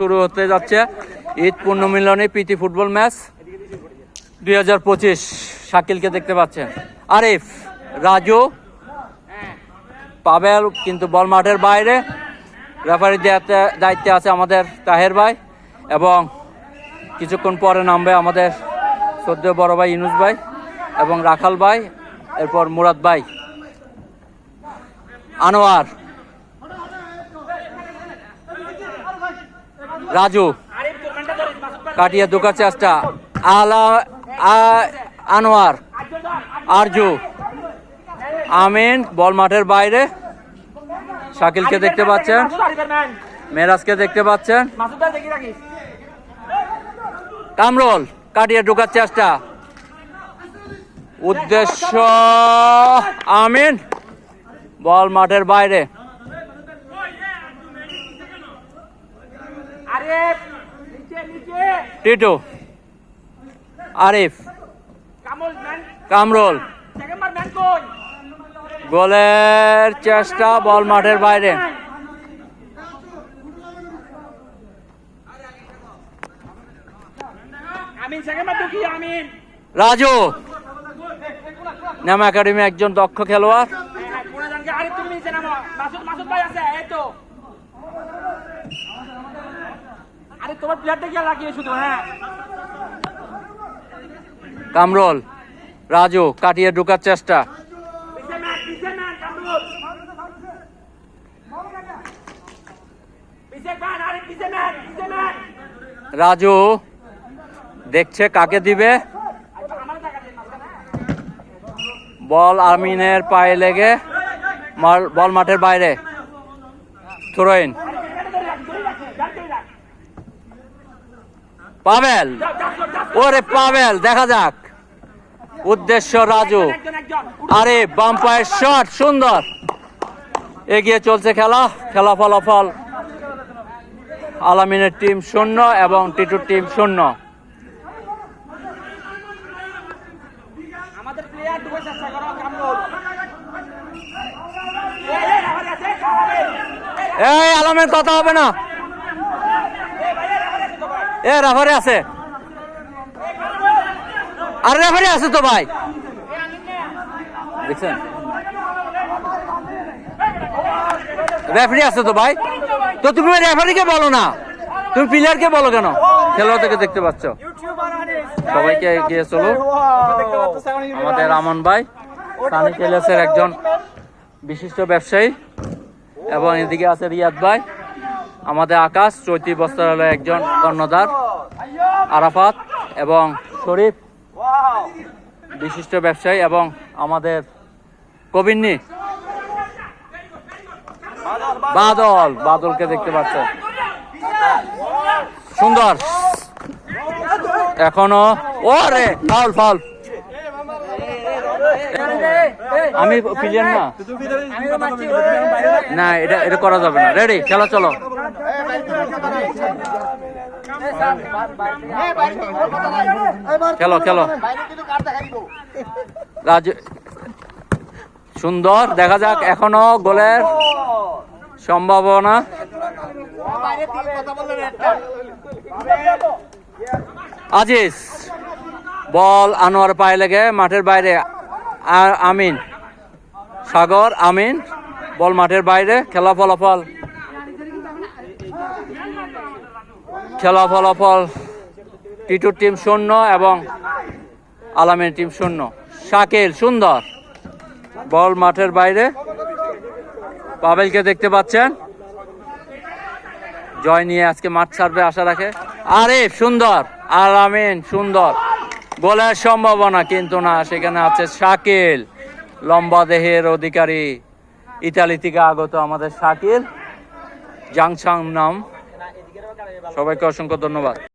শুরু হতে যাচ্ছে ঈদ পূর্ণমিলনী প্রীতি ফুটবল ম্যাচ দুই হাজার পঁচিশ। শাকিলকে দেখতে পাচ্ছেন। আরিফ, রাজু, পাবেল কিন্তু বল মাঠের বাইরে। রেফারি দায়িত্বে আছে আমাদের তাহের ভাই এবং কিছুক্ষণ পরে নামবে আমাদের সদ্য বড় ভাই ইনুস ভাই এবং রাখাল ভাই, এরপর মুরাদ ভাই। আনোয়ার রাজু, কাটিয়ে ঢোকার চেষ্টা। আলা আনোয়ার, আরজু। আমিন, বল মাঠের বাইরে। শাকিলকে দেখতে পাচ্ছেন। মেরাজকে দেখতে পাচ্ছেন। কামরুল, কাটিয়ে ঢোকার চেষ্টা। উদ্দেশ্য, আমিন, বল মাঠের বাইরে। টিটু আরিফ। কামরুল। গোলের চেষ্টা বল মাঠের বাইরে। রাজু। নাম একাডেমি একজন দক্ষ খেলোয়াড় হ্যাঁ, পুরো জানকে আরিফ তুমি নিচে নামো মাসুদ মাসুদ ভাই আছে এই তো আরে তোমার প্লেয়ারটা কি লাগিয়ে শুধু হ্যাঁ? কামরুল রাজু কাটিয়ে ঢোকার চেষ্টা। রাজু দেখছে কাকে দিবে? বল আমিনের পায়ে লেগে বল মাঠের বাইরে। থ্রোইন আরে ক্রিকেটে ধরে রাখ ধরে রাখ ধরে রাখ পাবেল যাও ওরে পাবেল দেখা যাক। উদ্দেশ্য রাজু। আরে বাম্পায়ের শট সুন্দর। এগিয়ে চলছে খেলা খেলা ফলাফল। আলামিনের টিম শূন্য এবং টিটুর টিম শূন্য। এই আলামের কথা হবে না। এ রেফারি আছে। আর আছে তো ভাই। দেখছেন? রেফারি আছে তো ভাই। তো তুমি রেফারিকে বলো না। তুমি প্লেয়ারকে বলো কেন? খেলোয়াড়দেরকে দেখতে পাচ্ছ। সবাইকে এগিয়ে চলো। আমাদের আমন ভাই, সানি টেলার্সের একজন বিশিষ্ট ব্যবসায়ী। এবং এদিকে আছে রিয়াদ ভাই। আমাদের আকাশ চৈতি বস্ত্রালয় একজন কর্ণধার, আরাফাত এবং শরীফ বিশিষ্ট ব্যবসায়ী এবং আমাদের কবিন্নি বাদল, বাদলকে দেখতে পাচ্ছেন। সুন্দর। এখনও ও রে ফাউল ফাউল। আমি প্লেয়ার না। না, এটা এটা করা যাবে না। রেডি খেলা চলো। খেলো খেলো। রাজু সুন্দর, দেখা যাক এখনও গোলের সম্ভাবনা। আজিজ, বল আনোয়ার পায়ে লেগে মাঠের বাইরে। আমিন। সাগর, আমিন। বল মাঠের বাইরে, খেলা ফলাফল। খেলা ফলাফল টিটুর টিম শূন্য এবং আলামের টিম শূন্য। শাকিল, সুন্দর। বল মাঠের বাইরে। পাবেলকে দেখতে পাচ্ছেন। জয় নিয়ে আজকে মাঠ ছাড়বে আশা রাখে। আরিফ, সুন্দর। আলামিন, সুন্দর। গোলের সম্ভাবনা কিন্তু না, সেখানে আছে শাকিল। লম্বা দেহের অধিকারী ইতালি থেকে আগত আমাদের শাকির জাংসাং নাম। সবাইকে অসংখ্য ধন্যবাদ।